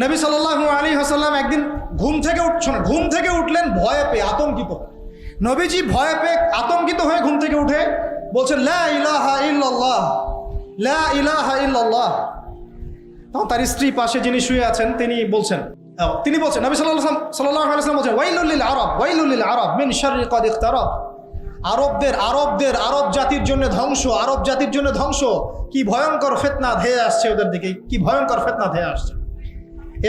নবী সাল্লাল্লাহু আলী হাসাল্লাম একদিন ঘুম থেকে উঠছ না ঘুম থেকে উঠলেন ভয়ে পেয়ে আতঙ্কিত। নবীজি ভয়ে পেয়ে আতঙ্কিত হয়ে ঘুম থেকে উঠে বলছেন তখন তার স্ত্রী পাশে যিনি শুয়ে আছেন, তিনি বলছেন তিনি বলছেন, নবী সাল্লাল্লাহু আলাইহি বলছেন, ওয়াইলুল আরব ওয়াইলুল আরব, মিন শাররি কদ ইখতারাব আরবদের আরবদের, আরব জাতির জন্য ধ্বংস, আরব জাতির জন্য ধ্বংস। কি ভয়ঙ্কর ফেতনা ধেয়ে আসছে ওদের দিকে, কি ভয়ঙ্কর ফেতনা ধেয়ে আসছে।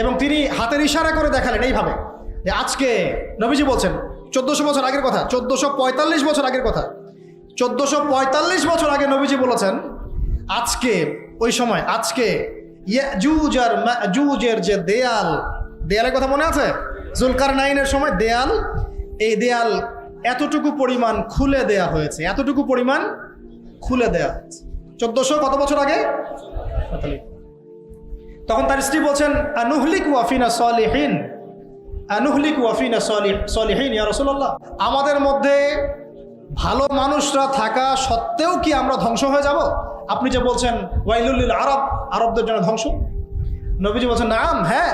এবং তিনি হাতের ইশারা করে দেখালেন এইভাবে যে আজকে নবীজি বলছেন, চোদ্দশো বছর আগের কথা, চোদ্দশো পঁয়তাল্লিশ বছর আগের কথা। চোদ্দশো পঁয়তাল্লিশ বছর আগে নবীজি বলেছেন, আজকে, ওই সময়, আজকে ইয়াজুজ আর মাজুজের যে দেয়াল, দেয়ালের কথা মনে আছে? জুলকার নাইনের সময় দেয়াল, এই দেয়াল এতটুকু পরিমাণ খুলে দেয়া হয়েছে, এতটুকু পরিমাণ খুলে দেয়া হয়েছে। চোদ্দশো কত বছর আগে? তখন তার স্ত্রী বলছেন, আনুহলিক ওয়াফিনা সলিহীন। আনুহলিক ওয়াফিনা সলিহ সলিহীন, ইয়া রাসূলুল্লাহ। আমাদের মধ্যে ভালো মানুষরা থাকা সত্ত্বেও কি আমরা ধ্বংস হয়ে যাব? আপনি যে বলছেন ওয়াইলুল্লিল আরব, আরবদের জন্য ধ্বংস। নবীজি বলছেন, নাম হ্যাঁ।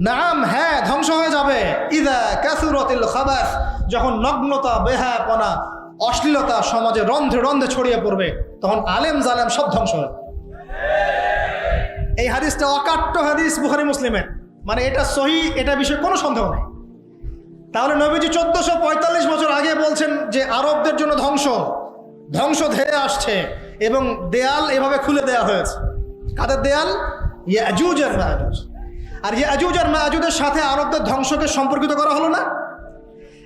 নাম হ্যাঁ ধ্বংস হয়ে যাবে। ইদা কাসুরতিল খাবাস, যখন নগ্নতা, বেহায়াপনা, অশ্লীলতা সমাজে রন্ধ্রে রন্ধ্রে ছড়িয়ে পড়বে, তখন আলেম জালেম সব ধ্বংস হবে এই হাদিসটা অকাট্য হাদিস বুখারি মুসলিমের। মানে এটা সহি, এটা বিষয়ে কোনো সন্দেহ নেই। তাহলে নবীজি চোদ্দশো পঁয়তাল্লিশ বছর আগে বলছেন যে আরবদের জন্য ধ্বংস। ধ্বংস ধেয়ে আসছে এবং দেয়াল এভাবে খুলে দেয়া হয়েছে। কাদের দেয়াল? ইয়াজুজ আর মায়াজুজ। আর ইয়াজুজ আর মায়াজুদের সাথে আরবদের ধ্বংসকে সম্পর্কিত করা হলো না।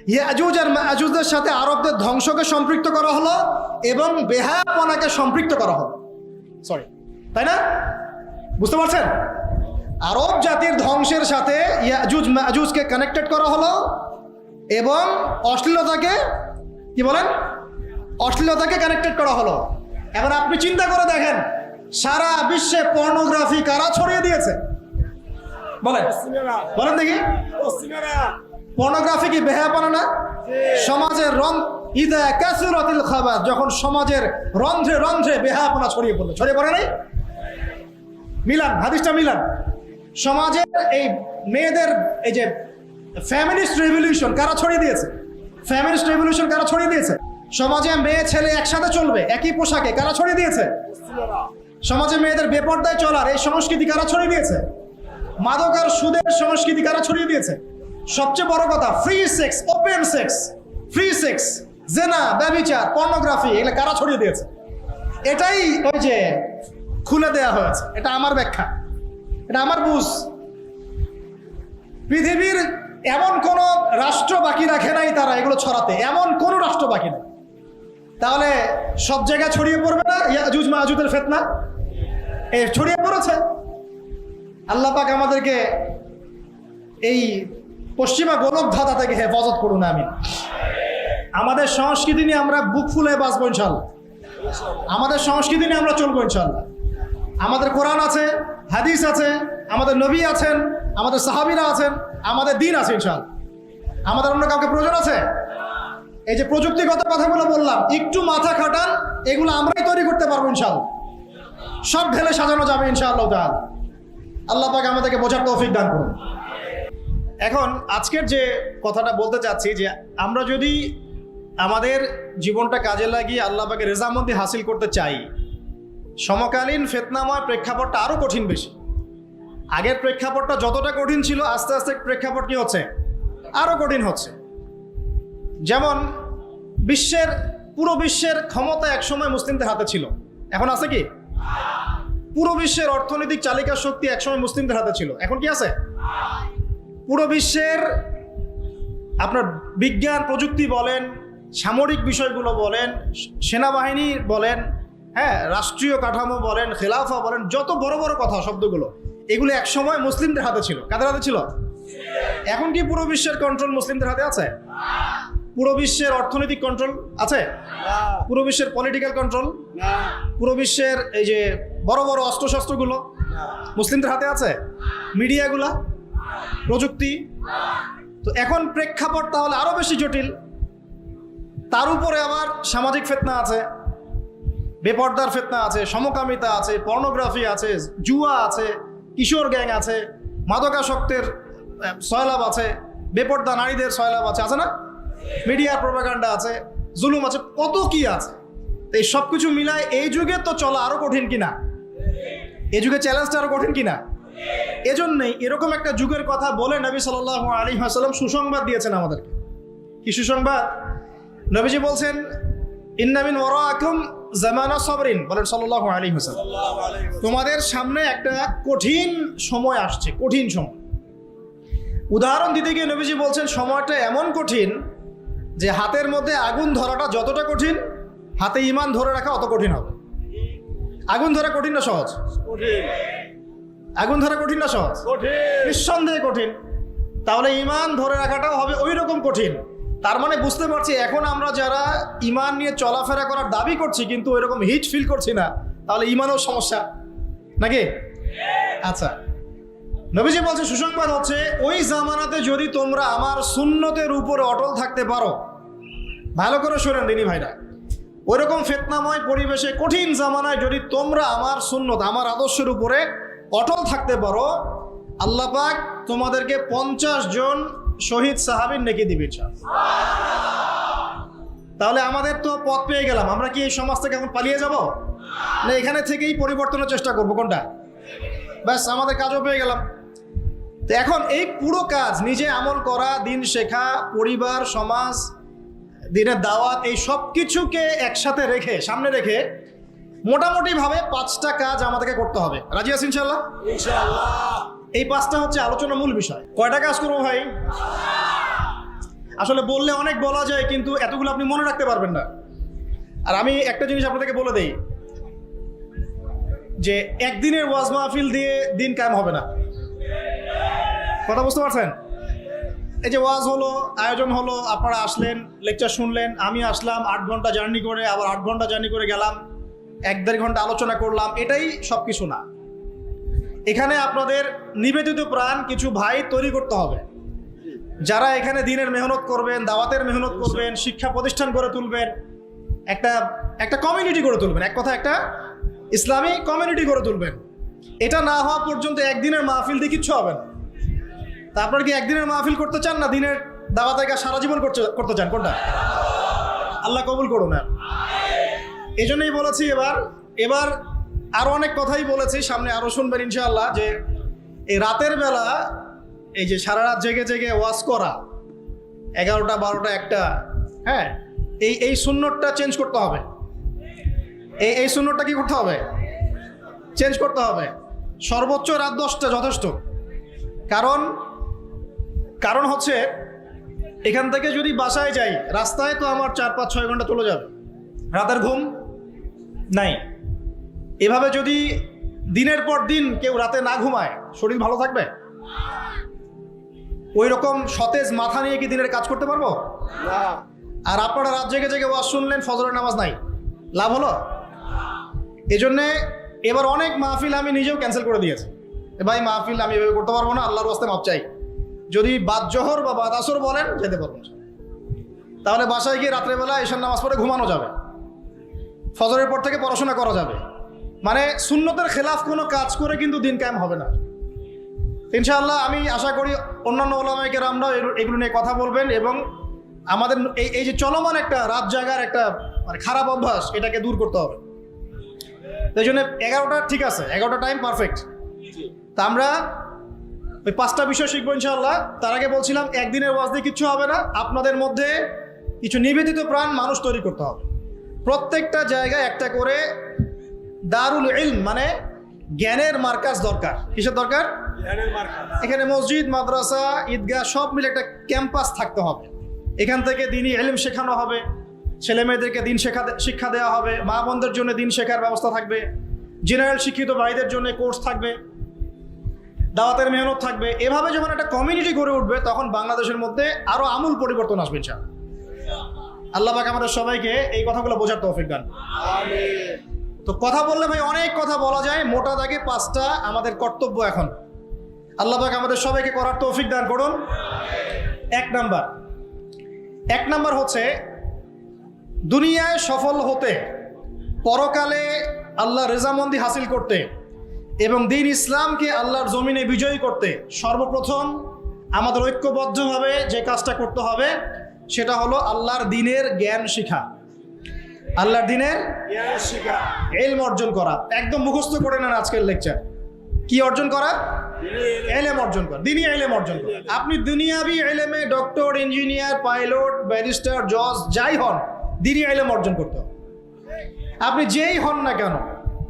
ইয়াজুজ আর মায়াজুজদের সাথে আরবদের ধ্বংসকে সম্পৃক্ত করা হলো এবং বেহায়াপনাকে সম্পৃক্ত করা হলো। সরি তাই না? বুঝতে পারছেন? আরব জাতির ধ্বংসের সাথে ইয়াজুজ, মাজুজকে কানেক্টেড করা হলো এবং অশ্লীলতাকে, কি বলেন? অশ্লীলতাকে কানেক্টেড করা হলো। এখন আপনি চিন্তা করে দেখেন, সারা বিশ্বে পর্নোগ্রাফি কারা ছড়িয়ে দিয়েছে? বলেন। বলেন দেখি। পর্নোগ্রাফি কি বেহা বেহায়াপনা না? সমাজের রং, ইদা কাসুরাতিল খাবার যখন সমাজের রন্ধ্রে রন্ধ্রে বেহায়াপনা ছড়িয়ে পড়ল। ছড়িয়ে পড়ে নাই? মিলান হাদিসটা মিলান। সমাজের এই মেয়েদের এই যে ফ্যামিলিস্ট রেভলিউশন কারা ছড়িয়ে দিয়েছে? ফ্যামিলিস্ট রেভলিউশন কারা ছড়িয়ে দিয়েছে? সমাজে মেয়ে, ছেলে একসাথে চলবে, একই পোশাকে কারা ছড়িয়ে দিয়েছে? সমাজে মেয়েদের বেপর্দায় চলার এই সংস্কৃতি কারা ছড়িয়ে দিয়েছে? মাদক আর সুদের সংস্কৃতি কারা ছড়িয়ে দিয়েছে? সবচেয়ে বড় কথা free sex open sex free sex জেনা, ব্যবিচার পর্নোগ্রাফি এগুলো কারা ছড়িয়ে দিয়েছে? এটাই ওই যে খুলে দেয়া হয়েছে। এটা আমার ব্যাখ্যা। এটা আমার বুঝ। পৃথিবীর এমন কোন রাষ্ট্র বাকি রাখে নাই তারা এগুলো ছড়াতে। এমন কোন রাষ্ট্র বাকি নেই। তাহলে সব জায়গায় ছড়িয়ে পড়বে না? ইয়াজুজ মাহুদের ফেতনা? এ, ছড়িয়ে পড়েছে। আল্লাহ পাক আমাদেরকে এই পশ্চিমা গোলক ধাঁধা থেকে হেফাজত করুন আমি আমাদের সংস্কৃতি নিয়ে আমরা বুক ফুলে বাঁচবো ইনশাল্লাহ আমাদের সংস্কৃতি নিয়ে আমরা চলবো ইনশাল্লাহ আমাদের কোরআন আছে, হাদিস আছে, আমাদের নবী আছেন, আমাদের সাহাবিরা আছেন, আমাদের দিন আছে ইনশাল্লাহ আমাদের অন্য কাউকে প্রয়োজন আছে? এই যে প্রযুক্তিগত কথাগুলো বললাম, একটু মাথা খাটান, এগুলো আমরাই তৈরি করতে পারব ইনশাল্লাহ সব ঢেলে সাজানো যাবে ইনশাআল্লাহ তাআলা। আল্লাহ পাক আমাদেরকে বোঝার তৌফিক দান করুন। এখন আজকের যে কথাটা বলতে চাচ্ছি যে, আমরা যদি আমাদের জীবনটা কাজে লাগিয়ে আল্লাহ পাকে রেজামন্দি হাসিল করতে চাই সমকালীন ফেতনাময় প্রেক্ষাপটটা আরও কঠিন বেশি। আগের প্রেক্ষাপটটা যতটা কঠিন ছিল, আস্তে আস্তে প্রেক্ষাপট কি হচ্ছে? আরও কঠিন হচ্ছে। যেমন, বিশ্বের, পুরো বিশ্বের ক্ষমতা একসময় মুসলিমদের হাতে ছিল। এখন আছে কি? পুরো বিশ্বের অর্থনৈতিক চালিকা শক্তি একসময় মুসলিমদের হাতে ছিল। এখন কি আছে? পুরো বিশ্বের, আপনার বিজ্ঞান, প্রযুক্তি বলেন, সামরিক বিষয়গুলো বলেন, সেনাবাহিনী বলেন হ্যাঁ রাষ্ট্রীয় কাঠামো বলেন, খেলাফা বলেন, যত বড় বড় কথা শব্দগুলো, এগুলো একসময় মুসলিমদের হাতে ছিল। কাদের হাতে ছিল? এখন কি পুরো বিশ্বের কন্ট্রোল মুসলিমদের হাতে আছে? পুরো বিশ্বের অর্থনৈতিক কন্ট্রোল আছে? পুরো বিশ্বের পলিটিক্যাল কন্ট্রোল পুরো বিশ্বের এই যে বড় বড় অস্ত্রশস্ত্রগুলো মুসলিমদের হাতে আছে? মিডিয়াগুলা? প্রযুক্তি? তো এখন প্রেক্ষাপট তাহলে আরও বেশি জটিল। তার উপরে আবার সামাজিক ফেতনা আছে। বেপর্দার ফেতনা আছে, সমকামিতা আছে, পর্নোগ্রাফি আছে, জুয়া আছে, কিশোর গ্যাং আছে, মাদকাসক্তের সয়লাভ আছে, বেপর্দা নারীদের সয়লাভ আছে আছে না? মিডিয়ার প্রোপাগান্ডা আছে, জুলুম আছে, কত কি আছে। তো এই সব কিছু মিলায় এই যুগে তো চলা আরও কঠিন কিনা? এই যুগে চ্যালেঞ্জটা আরও কঠিন কিনা? এজন্যই এরকম একটা যুগের কথা বলে নবী সাল আলী হাসাল্লাম সুসংবাদ দিয়েছেন আমাদেরকে। কি সুসংবাদ? নবীজি বলছেন ইন্নামিন ওরাকুম জামানা সবরিন বলেন সাল্লাল্লাহু আলাইহি হোসেন তোমাদের সামনে একটা কঠিন সময় আসছে কঠিন সময়। উদাহরণ দিতে গিয়ে নবীজি বলছেন সময়টা এমন কঠিন যে হাতের মধ্যে আগুন ধরাটা যতটা কঠিন হাতে ইমান ধরে রাখা অত কঠিন হবে। আগুন ধরা কঠিন না সহজ? আগুন ধরা কঠিন না সহজ? নিঃসন্দেহে কঠিন। তাহলে ইমান ধরে রাখাটাও হবে ওই রকম কঠিন। তার মানে বুঝতে পারছি, এখন আমরা যারা ইমান নিয়ে চলাফেরা করার দাবি করছি, কিন্তু ওই রকম হিট ফিল করছি না। তাহলে ইমানও সমস্যা। নাকি? আচ্ছা। নবীজি বলছে, সুসংবাদ হচ্ছে, ওই জামানাতে যদি তোমরা আমার সুন্নতের উপরে অটল থাকতে পারো, ভালো করে শোনেন দিনী ভাইরা, ওইরকম ফেতনাময় পরিবেশে, কঠিন জামানায় যদি তোমরা আমার সুন্নত, আমার আদর্শের উপরে অটল থাকতে পারো, আল্লাহ পাক তোমাদেরকে পঞ্চাশ জন শহীদ সাহাবির নেকি দিবে। তাহলে আমাদের তো পথ পেয়ে গেলাম। আমরা কি এই সমাজ থেকে এখন পালিয়ে যাব? না, এখানে থেকেই পরিবর্তনের চেষ্টা করব, কোনটা? ব্যাস, আমাদের কাজও পেয়ে গেলাম। তো এখন এই পুরো কাজ, নিজে আমল করা, দিন শেখা, পরিবার, সমাজ, দিনের দাওয়াত, এই সব কিছুকে একসাথে রেখে, সামনে রেখে মোটামুটি ভাবে পাঁচটা কাজ আমাদেরকে করতে হবে। রাজি আছেন ইনশাল্লাহ এই পাঁচটা হচ্ছে আলোচনা মূল বিষয়। কয়টা কাজ করব ভাই? আসলে বললে অনেক বলা যায়, কিন্তু এতগুলো আপনি মনে রাখতে পারবেন না। আর আমি একটা জিনিস আপনাদেরকে বলে দেই, যে একদিনের ওয়াজ মাহফিল দিয়ে দিন কায়েম হবে না। কথা বুঝতে পারছেন? এই যে ওয়াজ হলো, আয়োজন হলো, আপনারা আসলেন লেকচার শুনলেন, আমি আসলাম, আট ঘণ্টা জার্নি করে, আবার আট ঘণ্টা জার্নি করে গেলাম, এক দেড় ঘণ্টা আলোচনা করলাম, এটাই সব কিছু না। এখানে আপনাদের নিবেদিত প্রাণ কিছু ভাই তৈরি করতে হবে। যারা এখানে দিনের মেহনত করবেন, দাওয়াতের মেহনত করবেন, শিক্ষা প্রতিষ্ঠান গড়ে তুলবেন, একটা একটা কমিউনিটি গড়ে তুলবেন। এক কথা, একটা ইসলামী কমিউনিটি গড়ে তুলবেন। এটা না হওয়া পর্যন্ত একদিনের মাহফিল দিয়ে কিচ্ছু হবে না। তা আপনারা কি একদিনের মাহফিল করতে চান না দিনের দাওয়াতের কাজ সারা জীবন করতে করতে চান? কোনটা? আল্লাহ কবুল করুন এই জন্যই বলেছি এবার এবার আরও অনেক কথাই বলেছি সামনে আরও শুনবেন ইনশাআল্লাহ যে এই রাতের বেলা এই যে সারা রাত জেগে জেগে ওয়াশ করা, এগারোটা, বারোটা, একটা হ্যাঁ এই এই সুন্নতটা চেঞ্জ করতে হবে। এই এই সুন্নতটা কি করতে হবে? চেঞ্জ করতে হবে। সর্বোচ্চ রাত দশটা যথেষ্ট। কারণ কারণ হচ্ছে এখান থেকে যদি বাসায় যাই, রাস্তায় তো আমার চার পাঁচ ছয় ঘণ্টা চলে যাবে। রাতের ঘুম নাই। এভাবে যদি দিনের পর দিন কেউ রাতে না ঘুমায় শরীর ভালো থাকবে? ওই রকম সতেজ মাথা নিয়ে কি দিনের কাজ করতে পারব? আর আপনারা রাত জেগে জেগে ওয়াজ শুনলেন ফজরের নামাজ নাই। লাভ হলো? এজন্যে এবার অনেক মাহফিল আমি নিজেও ক্যান্সেল করে দিয়েছি। ভাই মাহফিল আমি এভাবে করতে পারব না আল্লাহর ওয়াস্তে মাপ চাই। যদি বাদ জহর বা বাদ আসর বলেন যেতে পারব না। তাহলে বাসায় গিয়ে রাত্রেবেলা এসার নামাজ পড়ে ঘুমানো যাবে। ফজরের পর থেকে পড়াশোনা করা যাবে। মানে সুন্নতের খেলাফ কোনো কাজ করে কিন্তু দিন কায়েম হবে না। ইনশাআল্লাহ আমি আশা করি অন্যান্য ওলামাইকের আমরা এগুলো নিয়ে কথা বলবেন এবং আমাদের এই এই যে চলমান একটা রাত জাগার একটা মানে খারাপ অভ্যাস, এটাকে দূর করতে হবে। এই জন্য এগারোটা ঠিক আছে, এগারোটা টাইম পারফেক্ট তা আমরা ওই পাঁচটা বিষয় শিখব ইনশাআল্লাহ। তার আগে বলছিলাম, একদিনের ওয়াজ দিয়ে কিচ্ছু হবে না, আপনাদের মধ্যে কিছু নিবেদিত প্রাণ মানুষ তৈরি করতে হবে। প্রত্যেকটা জায়গায় একটা করে দারুল ইলম মানে জ্ঞানের মার্কাজ দরকার। কিসের দরকার? এখানে মসজিদ মাদ্রাসা ঈদগাহ সব মিলে একটা ক্যাম্পাস থাকতে হবে। এখান থেকে দিনই এলিম শেখানো হবে। ছেলে মেয়েদেরকে দিন শেখা শিক্ষা দেওয়া হবে। মা বোনদের জন্য দিন শেখার ব্যবস্থা থাকবে। জেনারেল শিক্ষিত ভাইদের জন্য কোর্স থাকবে। দাওয়াতের মেহনত থাকবে। এভাবে যখন একটা কমিউনিটি গড়ে উঠবে তখন বাংলাদেশের মধ্যে আরও আমূল পরিবর্তন আসবে ইনশাআল্লাহ। আল্লাহ পাক আমাদের সবাইকে এই কথাগুলো বোঝার তৌফিক দান তো কথা বললে ভাই অনেক কথা বলা যায়, মোটা দাগে পাঁচটা আমাদের কর্তব্য এখন। আল্লাহ পাক আমাদের সবাইকে করার তৌফিক দান করুন। এক নাম্বার। এক নাম্বার হচ্ছে, দুনিয়ায় সফল হতে, পরকালে আল্লাহ রেজামন্দি হাসিল করতে এবং দিন ইসলামকে আল্লাহর জমিনে বিজয়ী করতে সর্বপ্রথম আমাদের ঐক্যবদ্ধভাবে যে কাজটা করতে হবে, সেটা হলো আল্লাহর দিনের জ্ঞান শিখা। আল্লাহর দিনের এলম অর্জন করা। একদম মুখস্থ করে নেন আজকের লেকচার কি অর্জন করা? এলেম। অর্জন করা। দিনই এলেম অর্জন করা। আপনি দুনিয়াবি এলেমে ডক্টর ইঞ্জিনিয়ার পাইলট ব্যারিস্টার জজ যাই হন দিনই এলেম অর্জন করতে হবে। আপনি যেই হন না কেন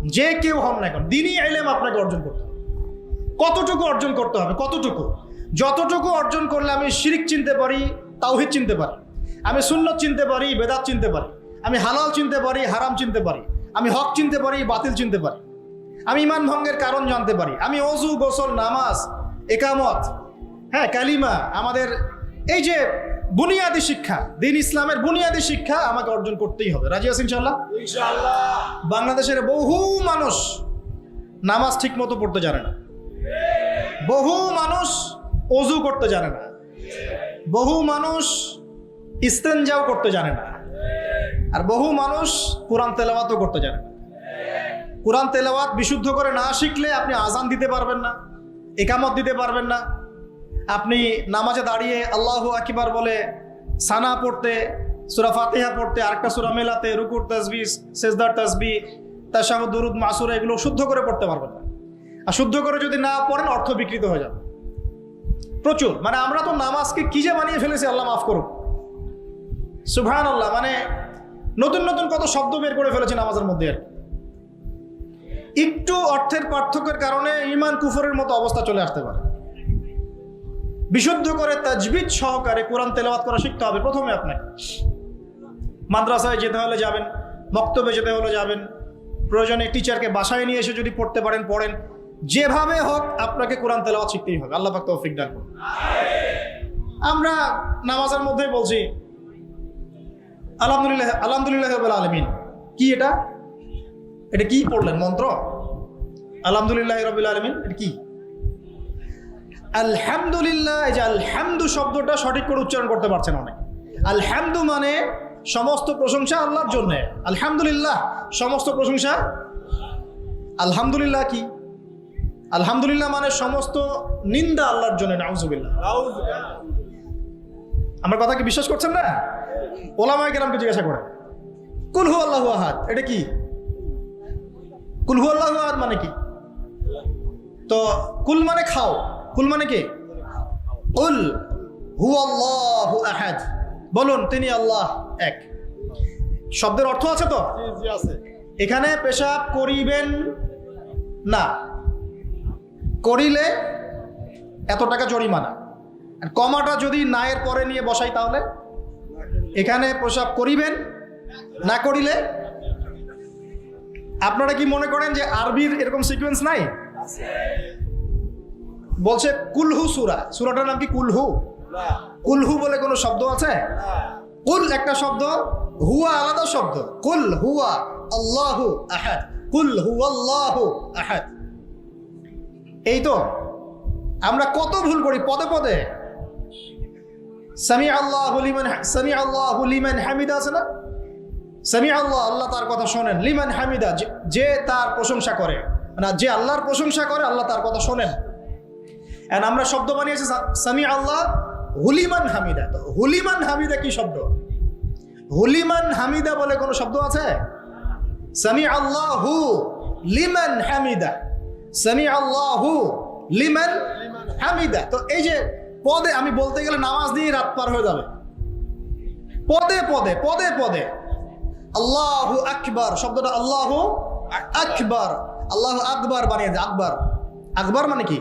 যে কেউ হন না কেন দিনই এলেম আপনাকে অর্জন করতে হবে। কতটুকু অর্জন করতে হবে? কতটুকু? যতটুকু অর্জন করলে আমি শিরিক চিনতে পারি তাওহিদ চিনতে পারি। আমি সুন্নত চিনতে পারি বেদাত চিনতে পারি। আমি হালাল চিনতে পারি হারাম চিনতে পারি। আমি হক চিনতে পারি বাতিল চিনতে পারি। আমি ইমান ভঙ্গের কারণ জানতে পারি। আমি অজু গোসল নামাজ একামত হ্যাঁ কালিমা আমাদের এই যে বুনিয়াদি শিক্ষা দিন ইসলামের বুনিয়াদি শিক্ষা আমাকে অর্জন করতেই হবে। রাজি আছেন ইনশাল্লাহ বাংলাদেশের বহু মানুষ নামাজ ঠিক মতো পড়তে জানে না। বহু মানুষ অজু করতে জানে না। বহু মানুষ ইস্তেঞ্জাও করতে জানে না। আর বহু মানুষ কোরআন তেলাওয়াতও করতে জানে না। কোরআন তেলাওয়াত বিশুদ্ধ করে না শিখলে আপনি আজান দিতে পারবেন না, একামত দিতে পারবেন না। আপনি নামাজে দাঁড়িয়ে আল্লাহ আকিবার বলে সানা পড়তে, সুরা ফাতেহা পড়তে, আরেকটা সুরা মেলাতে, রুকুর তসবি সেজদার তসবি তাশাহুদ, দুরুদ, মাসুরা এগুলো শুদ্ধ করে পড়তে পারবেন না। আর শুদ্ধ করে যদি না পড়েন, অর্থ বিকৃত হয়ে যাবে। প্রচুর। মানে আমরা তো নামাজকে কি যে বানিয়ে ফেলেছি, আল্লাহ মাফ করুক। সুবহান আল্লাহ মানে নতুন নতুন কত শব্দ বের করে ফেলেছেন নামাজের মধ্যে। আর একটু অর্থের পার্থক্যের কারণে ইমান কুফরের মতো অবস্থা চলে আসতে পারে। বিশুদ্ধ করে তাজবিদ সহকারে কোরআন তেলাওয়াত করা শিখতে হবে প্রথমে আপনাকে। মাদ্রাসায় যেতে হলে যাবেন, বক্তব্যে যেতে হলে যাবেন। প্রয়োজনে টিচারকে বাসায় নিয়ে এসে যদি পড়তে পারেন, পড়েন। যেভাবে হোক আপনাকে কোরআন তেলাওয়াত শিখতেই হবে। আল্লাহ পাক তৌফিক দান করুন। আমরা নামাজের মধ্যেই বলছি আলহামদুলিল্লাহ আলহামদুলিল্লাহ আলামিন। কি এটা? এটা কি পড়লেন? মন্ত্র? আলহামদুলিল্লাহ রবিল আলমিন এটা কি? আলহামদুলিল্লাহ এই যে আলহামদু শব্দটা সঠিক করে উচ্চারণ করতে পারছেন অনেক। আলহামদু মানে সমস্ত প্রশংসা আল্লাহর জন্য। আলহামদুলিল্লাহ সমস্ত প্রশংসা? আলহামদুলিল্লাহ কি? আলহামদুলিল্লাহ মানে সমস্ত নিন্দা আল্লাহর জন্য নাউজুবিল্লাহ। আমার কথা কি বিশ্বাস করছেন না? ওলামায় কেরামকে জিজ্ঞাসা করেন কুলহু আল্লাহ আহাদ? এটা কি? কুলহু আল্লাহ আহাদ মানে কি? তো কুল মানে খাও কুল মানে কি? কুল হু আল্লাহ আহাদ। বলুন তিনি আল্লাহ এক। শব্দের অর্থ আছে তো? এখানে পেশাব করিবেন না। করিলে এত টাকা জরিমানা। আর কমাটা যদি নায়ের পরে নিয়ে বসাই তাহলে? এখানে প্রসাব করিবেন, না করিলে আপনারা কি মনে করেন যে আরবির এরকম সিকোয়েন্স নাই? বলছে কুলহু সুরা। সুরাটার নাম কি কুলহু? কুলহু বলে কোনো শব্দ আছে? কুল একটা শব্দ, হুয়া আলাদা শব্দ। কুল হুয়া আল্লাহু আহাদ। কুল হুয়াল্লাহু আহাদ। এই তো, আমরা কত ভুল করি, পদে পদে। সামি আল্লাহ আল্লাহ না? আল্লাহ আল্লাহ তার কথা শোনেন। হামিদা, যে- তার প্রশংসা করে। যে আল্লাহর প্রশংসা করে, আল্লাহ তার কথা শোনেন। আমরা শব্দ বানিয়েছি সামি আল্লাহ হুলিমান হামিদা। তো হুলিমান হামিদা কি শব্দ? হুলিমান হামিদা বলে কোনো শব্দ আছে? সামি আল্লাহ হু লিমান হামিদা। সামি আল্লাহ হু লিমান হামিদা। তো এই যে পদে আমি বলতে গেলে নামাজ দিয়ে রাত পার হয়ে যাবে। পদে পদে পদে পদে। আল্লাহ আকবার, শব্দটা আল্লাহ আকবার। আল্লাহ আকবার বানিয়ে দেয় আকবার। আকবার মানে কি?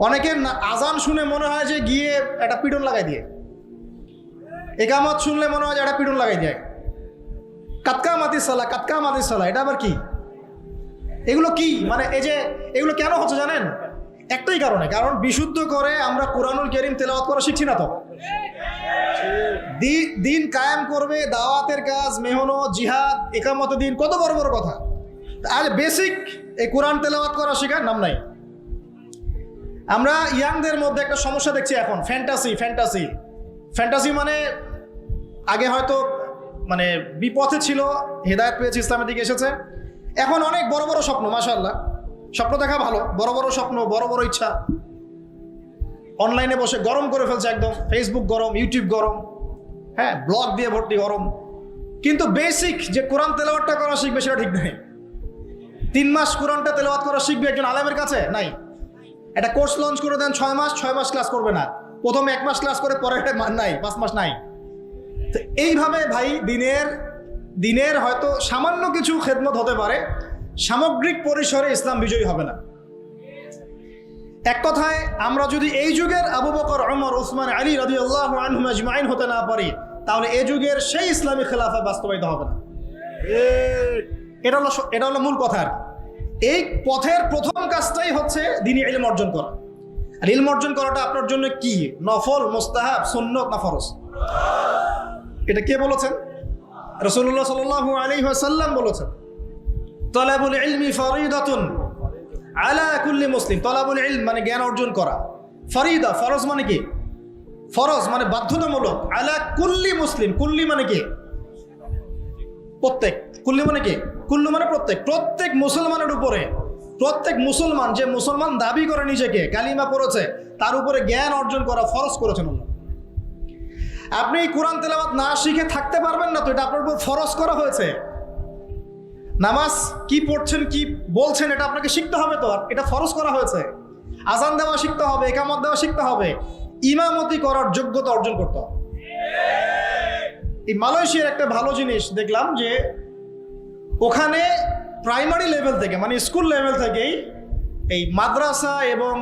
অনেকের আজান শুনে মনে হয় যে গিয়ে একটা পিটন লাগাই দিয়ে। একামত শুনলে মনে হয় যে একটা পিটন লাগাই দেয়। কাতকা মাতির সালা কাতকা মাতির সালা, এটা আবার কি? এগুলো কি? মানে এই যে, এগুলো কেন হচ্ছে জানেন? একটাই কারণে, কারণ বিশুদ্ধ করে আমরা কোরআনুল করিম তেলাওয়াত করা শিখছি না তো। দিন কায়েম করবে, দাওয়াতের কাজ মেহনো জিহাদ একামত দিন, কত বড় বড় কথা। আজ বেসিক এই কোরআন তেলাওয়াত করা শেখার নাম নাই। আমরা ইয়াংদের মধ্যে একটা সমস্যা দেখছি এখন ফ্যান্টাসি ফ্যান্টাসি ফ্যান্টাসি মানে আগে হয়তো মানে বিপথে ছিল, হেদায়ত পেয়েছে, ইসলামের দিকে এসেছে। এখন অনেক বড় বড় স্বপ্ন মাশাল্লাহ স্বপ্ন দেখা ভালো, বড় বড় স্বপ্ন, বড় বড় ইচ্ছা। অনলাইনে বসে গরম করে ফেলছে একদম ফেসবুক গরম ইউটিউব গরম হ্যাঁ ব্লগ দিয়ে ভর্তি গরম। কিন্তু বেসিক যে কোরআন তেলাওয়াতটা করা শিখবে সেটা ঠিক নেই তিন মাস কোরআনটা তেলাওয়াত করা শিখবে একজন আলেমের কাছে? নাই। একটা কোর্স লঞ্চ করে দেন ছয় মাস ছয় মাস ক্লাস করবে না। প্রথমে এক মাস ক্লাস করে পরে নাই, পাঁচ মাস নাই। তো এইভাবে ভাই দিনের দিনের হয়তো সামান্য কিছু খেদমত হতে পারে সামগ্রিক পরিসরে ইসলাম বিজয়ী হবে না। এক কথায়, আমরা যদি এই যুগের আবু বকর অমর উসমান, আলী রাজি আল্লাহ আজমাইন হতে না পারি, তাহলে এ যুগের সেই ইসলামী খেলাফা বাস্তবায়িত হবে না। এটা হলো এটা হলো মূল কথা আর এই পথের প্রথম কাজটাই হচ্ছে দিনী ইলম অর্জন করা। আর ইলম অর্জন করাটা আপনার জন্য কি? নফল, মোস্তাহাব, সুন্নত না ফরজ? এটা কে বলেছেন? রসুল্লাহ সাল আলী সাল্লাম বলেছেন। তলাবুল ইলমি ফরিদাতুন আলা কুল্লি মুসলিম। তলাবুল ইলম মানে জ্ঞান অর্জন করা। ফরিদা, ফরজ মানে কি? ফরজ মানে বাধ্যতামূলক। আলা কুল্লি মুসলিম। কুল্লি মানে কি? প্রত্যেক। কুল্লি মানে কি? কুল্লু মানে প্রত্যেক। প্রত্যেক মুসলমানের উপরে, প্রত্যেক মুসলমান যে মুসলমান দাবি করে নিজেকে, কালিমা পড়েছে, তার উপরে জ্ঞান অর্জন করা ফরজ করেছেন আপনি এই কোরআন তেলাওয়াত না শিখে থাকতে পারবেন না তো, এটা আপনার উপর ফরজ করা হয়েছে। নামাজ কি পড়ছেন, কি বলছেন, এটা আপনাকে শিখতে হবে তো এটা ফরজ করা হয়েছে। আজান দেওয়া শিখতে হবে, একামত দেওয়া শিখতে হবে। ইমামতি করার যোগ্যতা অর্জন করতে হবে। এই মালয়েশিয়ার একটা ভালো জিনিস দেখলাম যে, ওখানে প্রাইমারি লেভেল থেকে মানে স্কুল লেভেল থেকেই এই মাদ্রাসা এবং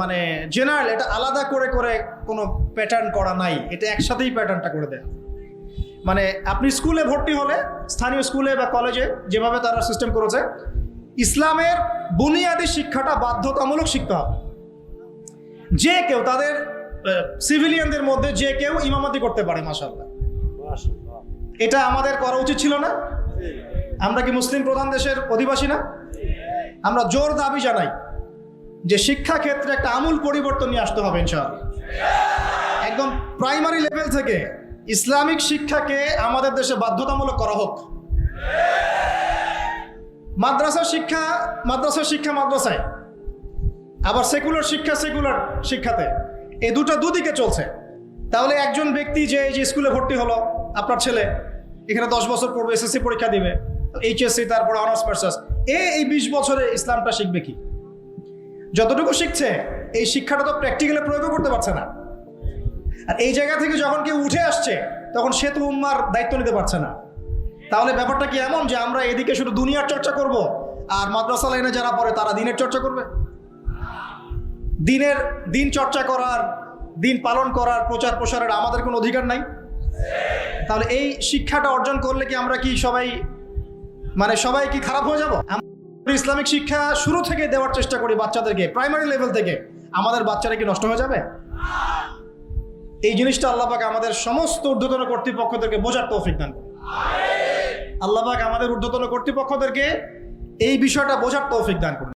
মানে জেনারেল এটা আলাদা করে করে কোনো প্যাটার্ন করা নাই। এটা একসাথেই প্যাটার্নটা করে দেয়। মানে আপনি স্কুলে ভর্তি হলে, স্থানীয় স্কুলে বা কলেজে যেভাবে তারা সিস্টেম করেছে, ইসলামের বুনিয়াদী শিক্ষাটা বাধ্যতামূলক শিখতে হবে। যে কেউ তাদের সিভিলিয়ানদের মধ্যে যে কেউ ইমামতি করতে পারে মাসাল্লাহ এটা আমাদের করা উচিত ছিল না। আমরা কি মুসলিম প্রধান দেশের অধিবাসী না? আমরা জোর দাবি জানাই যে শিক্ষা ক্ষেত্রে একটা আমূল পরিবর্তন নিয়ে আসতে হবে, ইনশাআল্লাহ। একদম প্রাইমারি লেভেল থেকে ইসলামিক শিক্ষাকে আমাদের দেশে বাধ্যতামূলক করা হোক। মাদ্রাসা শিক্ষা মাদ্রাসা শিক্ষা মাদ্রাসায়, আবার সেকুলার শিক্ষা সেকুলার শিক্ষাতে। এই দুটো দুদিকে চলছে। তাহলে একজন ব্যক্তি যে এই যে স্কুলে ভর্তি হলো, আপনার ছেলে, এখানে দশ বছর পড়বে, এসএসসি পরীক্ষা দিবে, এইচএসসি, তারপরে অনার্স, মাস্টার্স, এ এই বিশ বছরে ইসলামটা শিখবে কি? যতটুকু শিখছে, এই শিক্ষাটা তো প্র্যাকটিক্যালি প্রয়োগও করতে পারছে না। আর এই জায়গা থেকে যখন কেউ উঠে আসছে, তখন সে তো উম্মার দায়িত্ব নিতে পারছে না। তাহলে ব্যাপারটা কি এমন যে আমরা এদিকে শুধু দুনিয়ার চর্চা করব, আর মাদ্রাসা লাইনে যারা পড়ে, তারা দিনের চর্চা করবে? দিনের দিন চর্চা করার, দিন পালন করার, প্রচার প্রসারের আমাদের কোনো অধিকার নাই? তাহলে এই শিক্ষাটা অর্জন করলে কি আমরা কি সবাই মানে সবাই কি খারাপ হয়ে যাব? ইসলামিক শিক্ষা শুরু থেকে দেওয়ার চেষ্টা করি বাচ্চাদেরকে প্রাইমারি লেভেল থেকে। আমাদের বাচ্চারা কি নষ্ট হয়ে যাবে? এই জিনিসটা আল্লাপাক আমাদের সমস্ত ঊর্ধ্বতন কর্তৃপক্ষদেরকে বোঝার তৌফিক দান আল্লাপাক আমাদের ঊর্ধ্বতন কর্তৃপক্ষদেরকে এই বিষয়টা বোঝার তৌফিক দান করুন।